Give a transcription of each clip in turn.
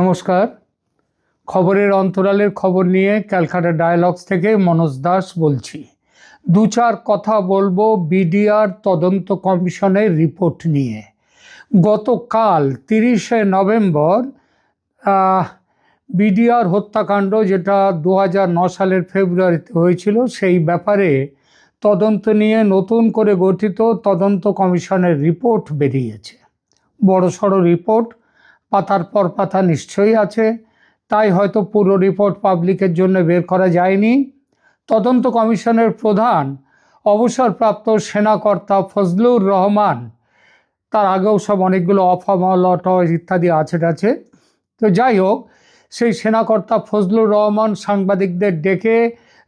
নমস্কার। খবরের অন্তরালের খবর নিয়ে ক্যালকাটা ডায়ালগস থেকে মনোজ দাস বলছি। দু চার কথা বলব বিডিআর তদন্ত কমিশনের রিপোর্ট নিয়ে। গতকাল তিরিশে নভেম্বর বিডিআর হত্যাকাণ্ড যেটা দু সালের ফেব্রুয়ারিতে হয়েছিল, সেই ব্যাপারে তদন্ত নিয়ে নতুন করে গঠিত তদন্ত কমিশনের রিপোর্ট বেরিয়েছে। বড় সড়ো রিপোর্ট। পাতার পর পাতা নিশ্চয়ই আছে। তাই হয়তো পুরো রিপোর্ট পাবলিকের জন্য বের করা যায়নি। তদন্ত কমিশনের প্রধান, অবসরপ্রাপ্ত সেনাকর্তা ফজলুর রহমান, তার আগেও সব অনেকগুলো অফামলট ইত্যাদি আছে টাছে তো যাই হোক, সেই সেনাকর্তা ফজলুর রহমান সাংবাদিকদের ডেকে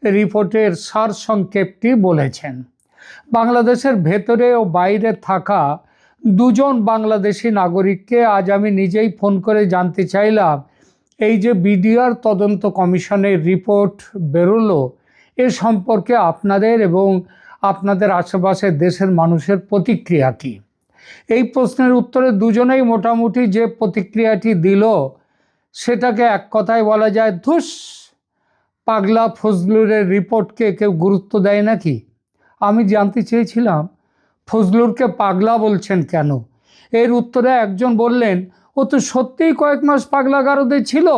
রিপোর্টের সার সংক্ষেপটি বলেছেন। বাংলাদেশের ভেতরে ও বাইরে থাকা দুজন বাংলাদেশি নাগরিককে আজ আমি নিজেই ফোন করে জানতে চাইলাম। এই যে বিডিআর তদন্ত কমিশনের রিপোর্ট বেরোলো এ সম্পর্কে আপনাদের এবং আপনাদের আশেপাশের দেশের মানুষের প্রতিক্রিয়া কী? এই প্রশ্নের উত্তরে দুজনেই মোটামুটি যে প্রতিক্রিয়াটি দিল, সেটাকে এক কথায় বলা যায় ধুস, পাগলা ফজলুরের রিপোর্টকে কেউ গুরুত্ব দেয় নাকি? আমি জানতে চেয়েছিলাম ফজলুরকে পাগলা বলছেন কেন? এর উত্তরে একজন বললেন, ও তো সত্যিই কয়েক মাস পাগলা গারদে ছিল।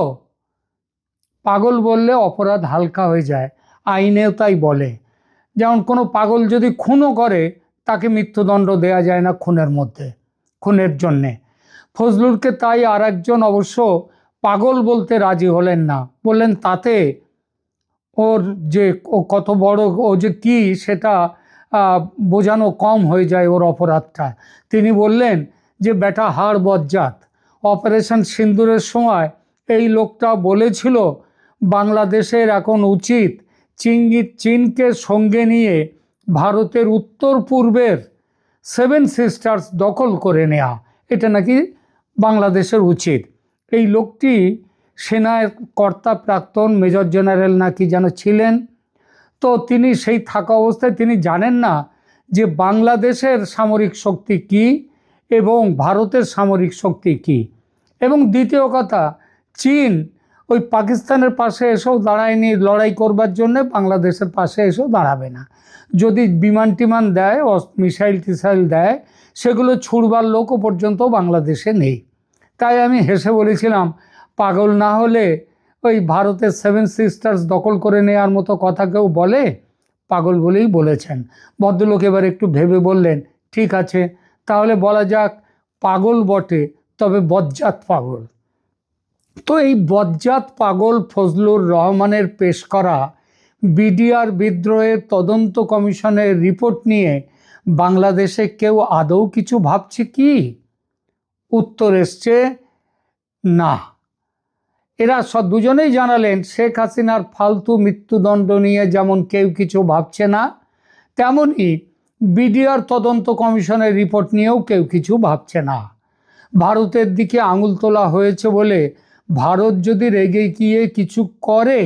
পাগল বললে অপরাধ হালকা হয়ে যায়, আইনেও তাই বলে। যেমন কোনো পাগল যদি খুনও করে, তাকে মৃত্যুদণ্ড দেয়া যায় না খুনের মধ্যে, খুনের জন্যে। ফজলুরকে তাই আর একজন অবশ্য পাগল বলতে রাজি হলেন না। বললেন, তাতে ওর যে ও কত বড় ও যে কী সেটা বোঝানো কম হয়ে যায় ওর অপরাধটা। তিনি বললেন যে, বেটা, হাড় বজ্জাত। অপারেশন সিন্দুরের সময় এই লোকটা বলেছিল, বাংলাদেশের এখন উচিত চিঙ্গি চীনকে সঙ্গে নিয়ে ভারতের উত্তর পূর্বের সেভেন সিস্টার্স দখল করে নেওয়া এটা নাকি বাংলাদেশের উচিত? এই লোকটি সেনার কর্তা প্রাক্তন মেজর জেনারেল নাকি যেন ছিলেন তো তিনি সেই থাকা অবস্থায় তিনি জানেন না যে বাংলাদেশের সামরিক শক্তি কি এবং ভারতের সামরিক শক্তি কি। এবং দ্বিতীয় কথা, চীন ওই পাকিস্তানের পাশে এসেও দাঁড়ায়নি লড়াই করবার জন্যে, বাংলাদেশের পাশে এসেও দাঁড়াবে না। যদি বিমান টিমান দেয় মিসাইল টিসাইল দেয়, সেগুলো ছুড়বার লোকও পর্যন্ত বাংলাদেশে নেই। তাই আমি হেসে বলেছিলাম, পাগল না হলে ওই ভারতের সেভেন সিস্টার্স দখল করে নেওয়ার মতো কথা কেউ বলে? পাগল বলেই বলেছেন। ভদ্রলোক এবার একটু ভেবে বললেন, ঠিক আছে, তাহলে বলা যাক পাগল বটে, তবে বজ্জাত পাগল। তো এই বজ্জাত পাগল ফজলুর রহমানের পেশ করা বিডিআর বিদ্রোহের তদন্ত কমিশনের রিপোর্ট নিয়ে বাংলাদেশে কেউ আদৌ কিছু ভাবছে কি? উত্তর এসছে না। এরা সব দুজনেই জানালেন, শেখ হাসিনার ফালতু মৃত্যুদণ্ড নিয়ে যেমন কেউ কিছু ভাবছে না তেমনই বিডিআর তদন্ত কমিশনের রিপোর্ট নিয়েও কেউ কিছু ভাবছে না। ভারতের দিকে আঙুল তোলা হয়েছে বলে ভারত যদি রেগে গিয়ে কিছু করে,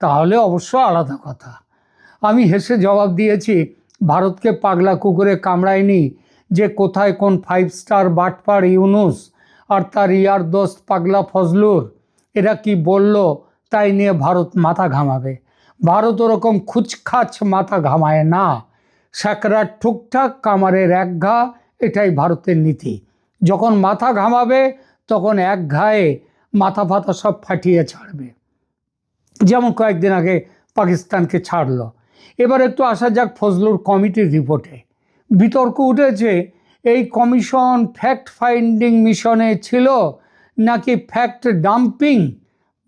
তাহলে অবশ্য আলাদা কথা। আমি হেসে জবাব দিয়েছি, ভারতকে পাগলা কুকুরে কামড়ায়নি যে কোথায় কোন ফাইভ স্টার বাটপার ইউনুস আর তার ইয়ার দোস্ত পাগলা ফজলুর। এরা কি বলল? তাই নিয়ে ভারত মাথা ঘামাবে। ভারত ওরকম খুচখাচ মাথা ঘামায় না। স্যাকরার ঠুকঠাক, কামারের এক ঘা, এটাই ভারতের নীতি। যখন মাথা ঘামাবে, তখন এক ঘায়ে মাথা ফাতা সব ফাটিয়ে ছাড়বে। যেমন কয়েকদিন আগে পাকিস্তানকে ছাড়ল। এবার একটু আসা যাক ফজলুর কমিটির রিপোর্টে। বিতর্ক উঠেছে, এই কমিশন ফ্যাক্ট ফাইন্ডিং মিশনে ছিল নাকি ফ্যাক্ট ডাম্পিং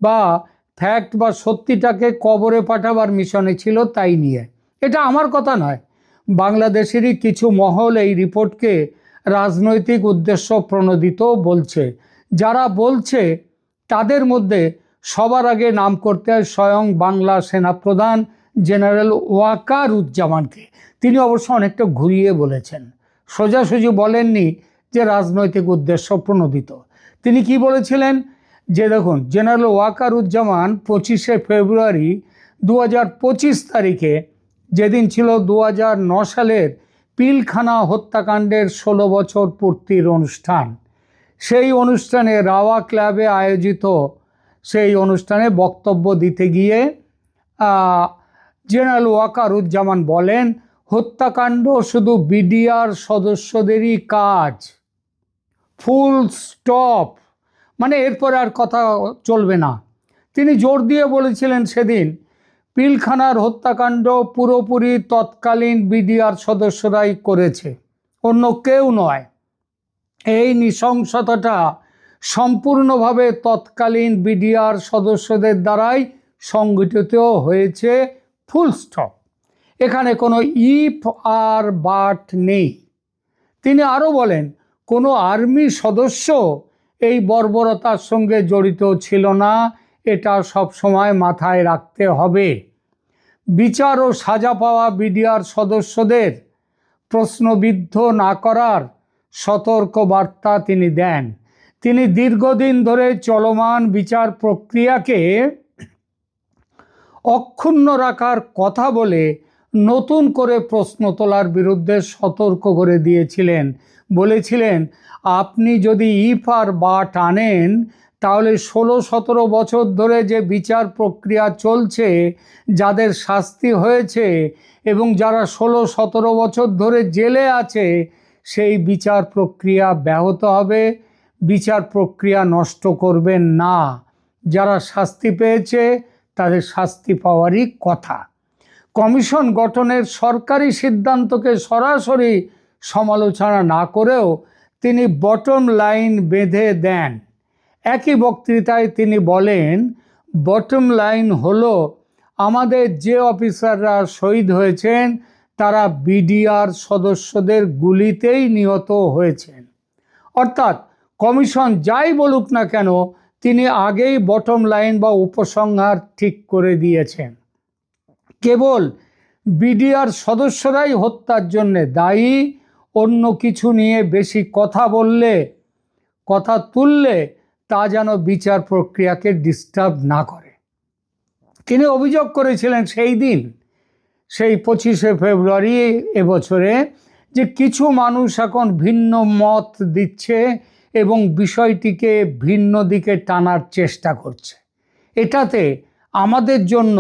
বা ফ্যাক্ট বা সত্যিটাকে কবরে পাঠাবার মিশনে ছিল তাই নিয়ে? এটা আমার কথা নয়। বাংলাদেশেরই কিছু মহল এই রিপোর্টকে রাজনৈতিক উদ্দেশ্য প্রণোদিত বলছে। যারা বলছে, তাদের মধ্যে সবার আগে নাম করতে হয় স্বয়ং বাংলা সেনাপ্রধান জেনারেল ওয়াকার উজ্জামানকে তিনি অবশ্য অনেকটা ঘুরিয়ে বলেছেন। সোজাসুজি বলেননি যে রাজনৈতিক উদ্দেশ্য প্রণোদিত। তিনি কি বলেছিলেন? যে দেখুন জেনারেল ওয়াকারুজ্জামান পঁচিশে ফেব্রুয়ারি দু পঁচিশ তারিখে যেদিন ছিল দু হাজার সালের পিলখানা হত্যাকাণ্ডের ষোলো বছর পূর্তির অনুষ্ঠান, সেই অনুষ্ঠানে রাওয়া ক্লাবে আয়োজিত সেই অনুষ্ঠানে বক্তব্য দিতে গিয়ে জেনারেল ওয়াকারুজ্জামান বলেন, হত্যাকাণ্ড শুধু বিডিআর সদস্যদেরই কাজ ফুল স্টপ। মানে এরপর আর কথা চলবে না। তিনি জোর দিয়ে বলেছিলেন সেদিন, পিলখানার হত্যাকাণ্ড পুরোপুরি তৎকালীন বিডিআর সদস্যরাই করেছে, অন্য কেউ নয়। এই নৃশংসতাটা সম্পূর্ণভাবে তৎকালীন বিডিআর সদস্যদের দ্বারাই সংগঠিত হয়েছে, ফুল স্টপ। এখানে কোনো ইফ আর বাট নেই। তিনি আরও বলেন কোনো আর্মি সদস্য এই বর্বরতার সঙ্গে জড়িত ছিল না, এটা সব সময় মাথায় রাখতে হবে। বিচার ও সাজা পাওয়া বিডিআর সদস্যদের প্রশ্নবিদ্ধ না করার সতর্ক বার্তা তিনি দেন। তিনি দীর্ঘদিন ধরে চলমান বিচার প্রক্রিয়াকে অক্ষুণ্ণ রাখার কথা বলে নতুন করে প্রশ্ন তোলার বিরুদ্ধে সতর্ক করে দিয়েছিলেন। বলেছিলেন, আপনি যদি ইফ আর বাট আনেন, তাহলে ষোলো সতেরো বছর ধরে যে বিচার প্রক্রিয়া চলছে, যাদের শাস্তি হয়েছে এবং যারা ষোলো সতেরো বছর ধরে জেলে আছে, সেই বিচার প্রক্রিয়া ব্যাহত হবে। বিচার প্রক্রিয়া নষ্ট করবেন না। যারা শাস্তি পেয়েছে, তাদের শাস্তি পাওয়ারই কথা। কমিশন গঠনের সরকারি সিদ্ধান্তকে সরাসরি সমালোচনা না করেও তিনি বটম লাইন বেঁধে দেন। একই বক্তৃতায় তিনি বলেন বটম লাইন হলো, আমাদের যে অফিসাররা শহীদ হয়েছেন, তারা বিডিআর সদস্যদের গুলিতেই নিহত হয়েছেন। অর্থাৎ কমিশন যাই বলুক না কেন, তিনি আগেই বটম লাইন বা উপসংহার ঠিক করে দিয়েছেন। কেবল বিডিআর সদস্যরাই হত্যার জন্যে দায়ী অন্য কিছু নিয়ে বেশি কথা বললে, কথা তুললে তা যেন বিচার প্রক্রিয়াকে ডিস্টার্ব না করে। তিনি অভিযোগ করেছিলেন সেই দিন, সেই পঁচিশে ফেব্রুয়ারি এবছরে যে কিছু মানুষ এখন ভিন্ন মত দিচ্ছে এবং বিষয়টিকে ভিন্ন দিকে টানার চেষ্টা করছে। এটাতে আমাদের জন্য,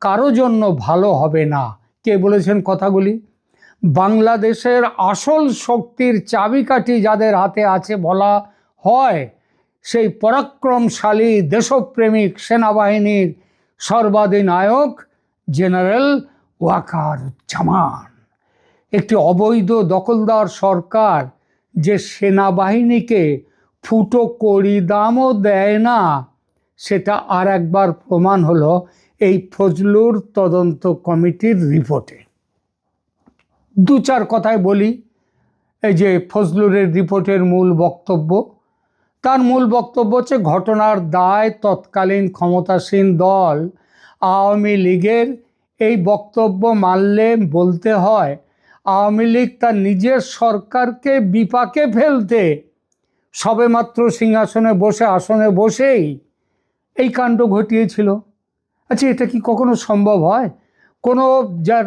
কারও জন্য ভালো হবে না। কে বলেছেন কথাগুলি? বাংলাদেশের আসল শক্তির চাবিকাঠি যাদের হাতে আছে বলা হয়, সেই পরাক্রমশালী দেশপ্রেমিক সেনাবাহিনীর সর্বাধিনায়ক জেনারেল ওয়াকারুজ্জামান একটি অবৈধ দখলদার সরকার যে সেনাবাহিনীকে ফুটো কড়ি দামও দেয় না, সেটা আর একবার প্রমাণ হলো এই ফজলুর তদন্ত কমিটির রিপোর্টে। দু চার কথায় বলি। এই যে ফজলুরের রিপোর্টের মূল বক্তব্য। তার মূল বক্তব্য হচ্ছে, ঘটনার দায় তৎকালীন ক্ষমতাসীন দল। আওয়ামী লীগের এই বক্তব্য মানলে বলতে হয়, আওয়ামী লীগ তার নিজের সরকারকে বিপাকে ফেলতে সবেমাত্র সিংহাসনে বসে, আসনে বসেই এই কাণ্ড ঘটিয়েছিল। আচ্ছা এটা কি কখনো সম্ভব হয়? কোনো যার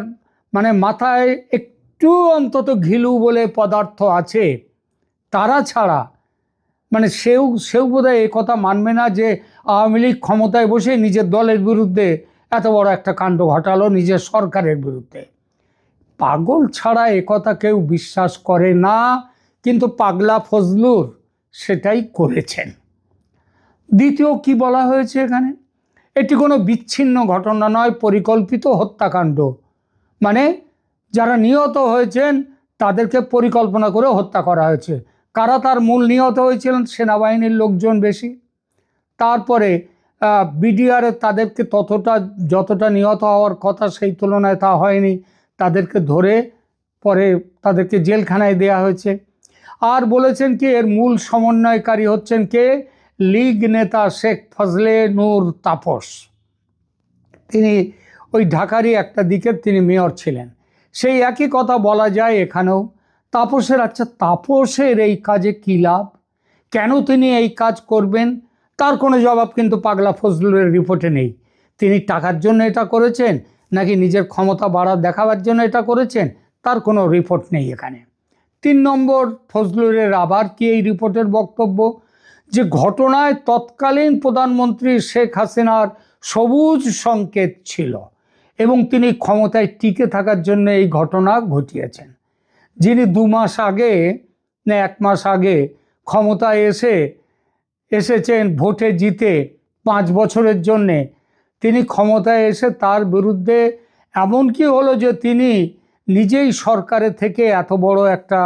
মানে মাথায় একটু অন্তত ঘিলু বলে পদার্থ আছে। তারা ছাড়া মানে সেও সেও বোধহয় এ কথা মানবে না যে আওয়ামী লীগ ক্ষমতায় বসে নিজের দলের বিরুদ্ধে এত বড় একটা কাণ্ড ঘটালো নিজের সরকারের বিরুদ্ধে। পাগল ছাড়া এ কথা কেউ বিশ্বাস করে না, কিন্তু পাগলা ফজলুর সেটাই করেছেন। দ্বিতীয় কি বলা হয়েছে এখানে? এটি কোনো বিচ্ছিন্ন ঘটনা নয়, পরিকল্পিত হত্যাকাণ্ড। মানে যারা নিহত হয়েছেন, তাদেরকে পরিকল্পনা করে হত্যা করা হয়েছে। কারা তার মূল নিহত হয়েছিলেন? সেনাবাহিনীর লোকজন বেশি। তারপরে বিডিআরে তাদেরকে ততটা, যতটা নিহত হওয়ার কথা সেই তুলনায় তা হয়নি। তাদেরকে ধরে পরে তাদেরকে জেলখানায় দেয়া হয়েছে। আর বলেছেন কি, এর মূল সমন্বয়কারী হচ্ছেন কে? লীগ নেতা শেখ ফজলে নূর তাপস। তিনি ওই ঢাকারই একটা দিকের তিনি মেয়র ছিলেন। সেই একই কথা বলা যায় এখানেও। তাপসের আচ্ছা তাপসের এই কাজে কী লাভ? কেন তিনি এই কাজ করবেন? তার কোনো জবাব কিন্তু পাগলা ফজলুরের রিপোর্টে নেই। তিনি টাকার জন্য এটা করেছেন নাকি নিজের ক্ষমতা বাড়া দেখাবার জন্য এটা করেছেন? তার কোনো রিপোর্ট নেই এখানে। তিন নম্বর ফজলুরের আবার কি এই রিপোর্টের বক্তব্য? যে ঘটনায় তৎকালীন প্রধানমন্ত্রী শেখ হাসিনার সবুজ সংকেত ছিল। এবং তিনি ক্ষমতায় টিকে থাকার জন্য এই ঘটনা ঘটিয়েছেন। যিনি দু মাস আগে, না, এক মাস আগে ক্ষমতায় এসে এসেছেন, ভোটে জিতে পাঁচ বছরের জন্যে। তিনি ক্ষমতায় এসে তার বিরুদ্ধে এমন কি হলো যে তিনি নিজেই সরকারের থেকে এত বড় একটা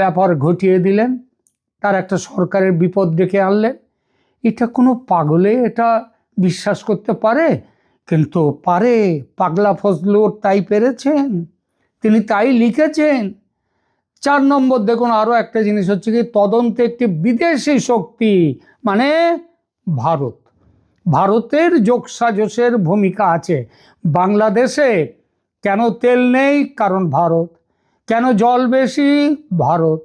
ব্যাপার ঘটিয়ে দিলেন, তার একটা সরকারের বিপদ ডেকে আনলেন। এটা কোনো পাগলে এটা বিশ্বাস করতে পারে? কিন্তু পারে, পাগলা ফজলুর তাই পেরেছেন? তিনি তাই লিখেছেন? চার নম্বর, দেখুন আরও একটা জিনিস হচ্ছে কি, তদন্তে একটি বিদেশি শক্তি মানে ভারত। ভারতের যোগসাজসের ভূমিকা আছে। বাংলাদেশে কেন তেল নেই? কারণ ভারত। কেন জল বেশি? ভারত।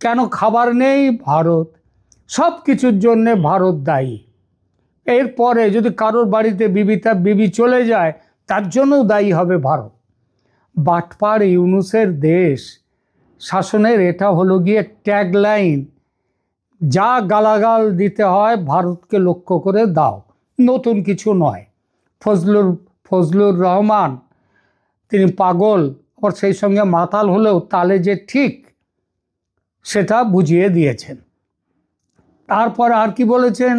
কেন খাবার নেই? ভারত। সব কিছুর জন্যে ভারত দায়ী। এরপরে যদি কারোর বাড়িতে বিবিতা বিবি চলে যায়, তার জন্যও দায়ী হবে ভারত। বাটপার ইউনুসের দেশ শাসনের এটা হলো গিয়ে ট্যাগলাইন যা গালাগাল দিতে হয় ভারতকে লক্ষ্য করে দাও। নতুন কিছু নয়। ফজলুর ফজলুর রহমান, তিনি পাগল, আবার সেই সঙ্গে মাতাল হলেও তালে যে ঠিক, সেটা বুঝিয়ে দিয়েছেন। তারপর আর কি বলেছেন?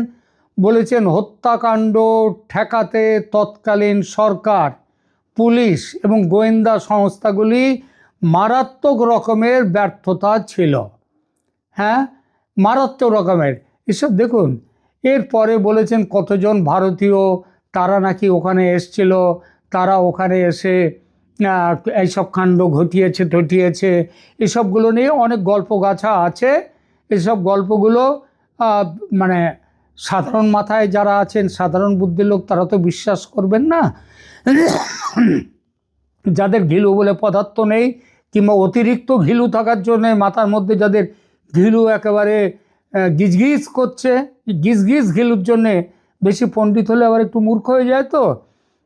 বলেছেন, হত্যাকাণ্ড ঠেকাতে তৎকালীন সরকার, পুলিশ এবং গোয়েন্দা সংস্থাগুলি মারাত্মক রকমের ব্যর্থতা ছিল। হ্যাঁ মারাত্মক রকমের। এসব দেখুন এরপরে বলেছেন, কতজন ভারতীয়, তারা নাকি ওখানে এসছিল, তারা ওখানে এসে এইসব কাণ্ড ঘটিয়েছে টটিয়েছে এসবগুলো নিয়ে অনেক গল্প গাছা আছে। এসব গল্পগুলো মানে সাধারণ মাথায় যারা আছেন, সাধারণ বুদ্ধির লোক, তারা তো বিশ্বাস করবেন না। যাদের ঘিলু বলে পদার্থ নেই, কিংবা অতিরিক্ত ঘিলু থাকার জন্য মাথার মধ্যে যাদের ঘিলু একেবারে গিজগিজ করছে, গিজগিজ ঘিলুর জন্যে বেশি পণ্ডিত হলে আবার একটু মূর্খ হয়ে যায় তো।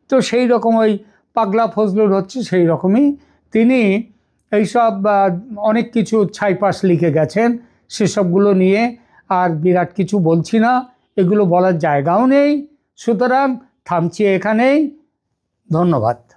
তো সেই রকম ওই পাগলা ফজলুর হচ্ছে, সেই রকমই তিনি এইসব অনেক কিছু ছাইপাশ লিখে গেছেন, সেসবগুলো নিয়ে আর বিরাট কিছু বলছি না। এগুলো বলার জায়গাও নেই। সুতরাং থামছি এখানেই। ধন্যবাদ।